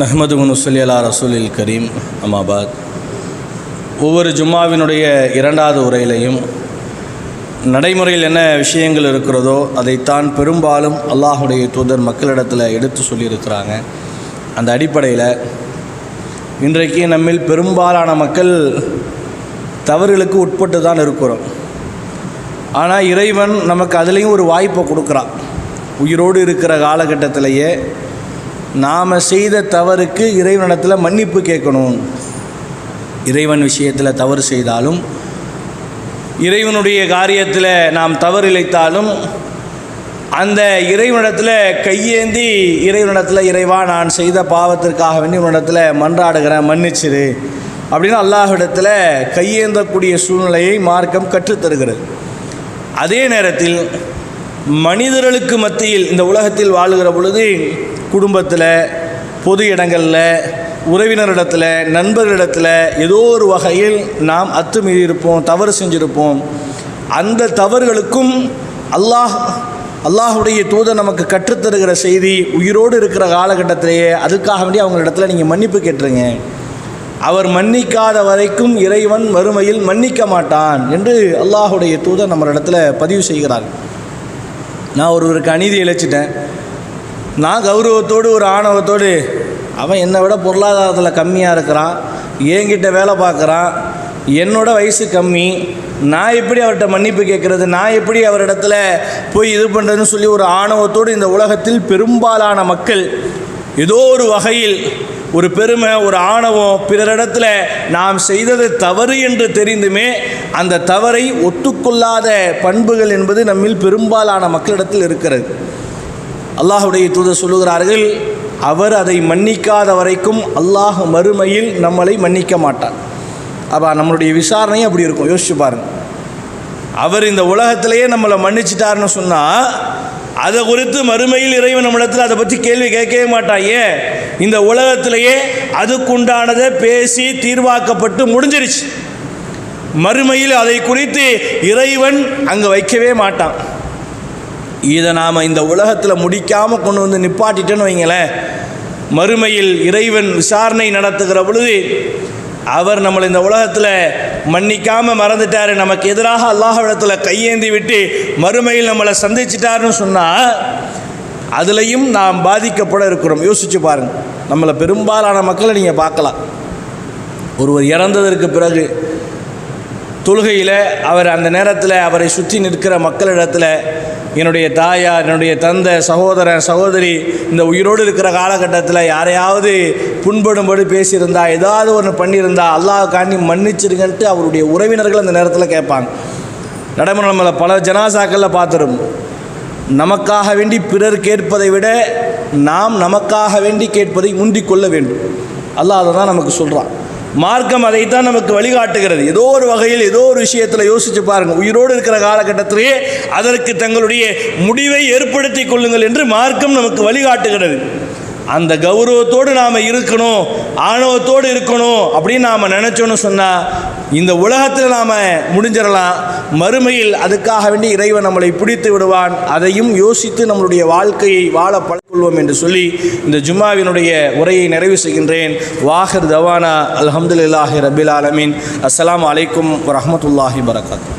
நஹமது முனுசலி அலா ரசூலில் கரீம். அமாபாத் ஒவ்வொரு ஜும்மாவினுடைய இரண்டாவது உரையிலையும் நடைமுறையில் என்ன விஷயங்கள் இருக்கிறதோ அதைத்தான் பெரும்பாலும் அல்லாஹுடைய தூதர் மக்களிடத்தில் எடுத்து சொல்லியிருக்கிறாங்க. அந்த அடிப்படையில் இன்றைக்கு நம்மில் பெரும்பாலான மக்கள் தவறுகளுக்கு உட்பட்டு தான் இருக்கிறோம். ஆனால் இறைவன் நமக்கு அதுலேயும் ஒரு வாய்ப்பை கொடுக்குறான். உயிரோடு இருக்கிற காலகட்டத்திலேயே நாம் செய்த தவறுக்கு இறைவனிடத்தில் மன்னிப்பு கேட்கணும். இறைவன் விஷயத்தில் தவறு செய்தாலும் இறைவனுடைய காரியத்தில் நாம் தவறு இழைத்தாலும் அந்த இறைவனிடத்தில் கையேந்தி இறைவனிடத்தில் இறைவா நான் செய்த பாவத்திற்காக வேண்டி உன்னிடத்தில் மன்றாடுகிறேன் மன்னிச்சிரு. அப்படின்னு அல்லாஹிடத்தில் கையேந்தக்கூடிய சூழ்நிலையை மார்க்கம் கற்றுத்தருகிறது. அதே நேரத்தில் மனிதர்களுக்கு மத்தியில் இந்த உலகத்தில் வாழுகிற பொழுது குடும்பத்தில் பொது இடங்களில் உறவினரிடத்தில் நண்பர்களிடத்தில் ஏதோ ஒரு வகையில் நாம் அத்துமீறி இருப்போம் தவறு செஞ்சுருப்போம். அந்த தவறுகளுக்கும் அல்லாஹ் அல்லாஹுடைய தூதர் நமக்கு கற்றுத்தருகிற செய்தி உயிரோடு இருக்கிற காலகட்டத்திலேயே அதுக்காக வேண்டிய அவங்களிடத்தில் நீங்கள் மன்னிப்பு கேட்டுருங்க. அவர் மன்னிக்காத வரைக்கும் இறைவன் வறுமையில் மன்னிக்க மாட்டான் என்று அல்லாஹுடைய தூதர் நம்ம இடத்துல பதிவு செய்கிறார். நான் ஒருவருக்கு அநீதி இழைச்சிட்டேன். நான் கௌரவத்தோடு ஒரு ஆணவத்தோடு அவன் என்னை விட பொருளாதாரத்தில் கம்மியாக இருக்கிறான் என்கிட்ட வேலை பார்க்குறான் என்னோட வயசு கம்மி நான் எப்படி அவர்கிட்ட மன்னிப்பு கேட்குறது நான் எப்படி அவரிடத்துல போய் இது பண்ணுறதுன்னு சொல்லி ஒரு ஆணவத்தோடு இந்த உலகத்தில் பெரும்பாலான மக்கள் ஏதோ ஒரு வகையில் ஒரு பெருமை ஒரு ஆணவம் பிறரிடத்துல நாம் செய்தது தவறு என்று தெரிந்துமே அந்த தவறை ஒத்துக்கொள்ளாத பண்புகள் என்பது நம்மில் பெரும்பாலான மக்களிடத்தில் இருக்கிறது. அல்லாஹுடைய தூதர் சொல்லுகிறார்கள் அவர் அதை மன்னிக்காத வரைக்கும் அல்லாஹ் மறுமையில் நம்மளை மன்னிக்க மாட்டார் அப்போ நம்மளுடைய விசாரணையும் அப்படி இருக்கும். யோசிச்சு பாருங்க. அவர் இந்த உலகத்திலேயே நம்மளை மன்னிச்சிட்டாருன்னு சொன்னால் அதை குறித்து மறுமையில் இறைவன் நம்மிடத்தில் அதை பற்றி கேள்வி கேட்கவே மாட்டான். ஏன்? இந்த உலகத்திலேயே அதுக்குண்டானதை பேசி தீர்வாக்கப்பட்டு முடிஞ்சிருச்சு. மறுமையில் அதை குறித்து இறைவன் அங்கே வைக்கவே மாட்டான். இதை நாம் இந்த உலகத்தில் முடிக்காமல் கொண்டு வந்து நிப்பாட்டிட்டேன்னு வைங்களேன். மறுமையில் இறைவன் விசாரணை நடத்துகிற பொழுது அவர் நம்மளை இந்த உலகத்தில் மன்னிக்காமல் மறந்துட்டார். நமக்கு எதிராக அல்லாஹிடத்தில் கையேந்தி விட்டு மறுமையில் நம்மளை சந்திச்சிட்டாருன்னு சொன்னால் அதுலேயும் நாம் பாதிக்கப்பட இருக்கிறோம். யோசிச்சு பாருங்கள் நம்மளை பெரும்பாலான மக்களை நீங்கள் பார்க்கலாம். ஒருவர் இறந்ததற்கு பிறகு தொழுகையில் அவர் அந்த நேரத்தில் அவரை சுற்றி நிற்கிற மக்களிடத்தில் என்னுடைய தாயார் என்னுடைய தந்தை சகோதரன் சகோதரி இந்த உயிரோடு இருக்கிற காலகட்டத்தில் யாரையாவது புண்படும்படி பேசியிருந்தா ஏதாவது ஒன்று பண்ணியிருந்தா அல்லாஹ் காண்டி மன்னிச்சிருங்கன்ட்டு அவருடைய உறவினர்கள் அந்த நேரத்தில் கேட்பாங்க. நடைமுறை நம்மளை பல ஜனாசாக்களில் பார்த்துரும். நமக்காக வேண்டி பிறர் கேட்பதை விட நாம் நமக்காக வேண்டி கேட்பதை முந்திக் கொள்ள வேண்டும். அல்லாஹ் அதை தான் நமக்கு சொல்கிறான் மார்க்கம் அதைத்தான் நமக்கு வழிகாட்டுகிறது. ஏதோ ஒரு வகையில் ஏதோ ஒரு விஷயத்தில் யோசிச்சு பாருங்கள் உயிரோடு இருக்கிற காலகட்டத்திலேயே அதற்கு தங்களுடைய முடிவை ஏற்படுத்தி கொள்ளுங்கள் என்று மார்க்கம் நமக்கு வழிகாட்டுகிறது. அந்த கௌரவத்தோடு நாம் இருக்கணும் ஆணவத்தோடு இருக்கணும் அப்படின்னு நாம் நினச்சோன்னு சொன்னால் இந்த உலகத்தில் நாம் முடிஞ்சிடலாம். மறுமையில் அதுக்காக வேண்டி இறைவன் நம்மளை பிடித்து விடுவான். அதையும் யோசித்து நம்மளுடைய வாழ்க்கையை வாழ பழக்கொள்வோம் என்று சொல்லி இந்த ஜும்மாவினுடைய உரையை நிறைவு செய்கின்றேன். வாஹர் தவானா அலமதுல்லாஹி ரபில் ஆலமின். அஸ்லாம் அலைக்கும் வரமத்துல்லாஹி வரகாத்து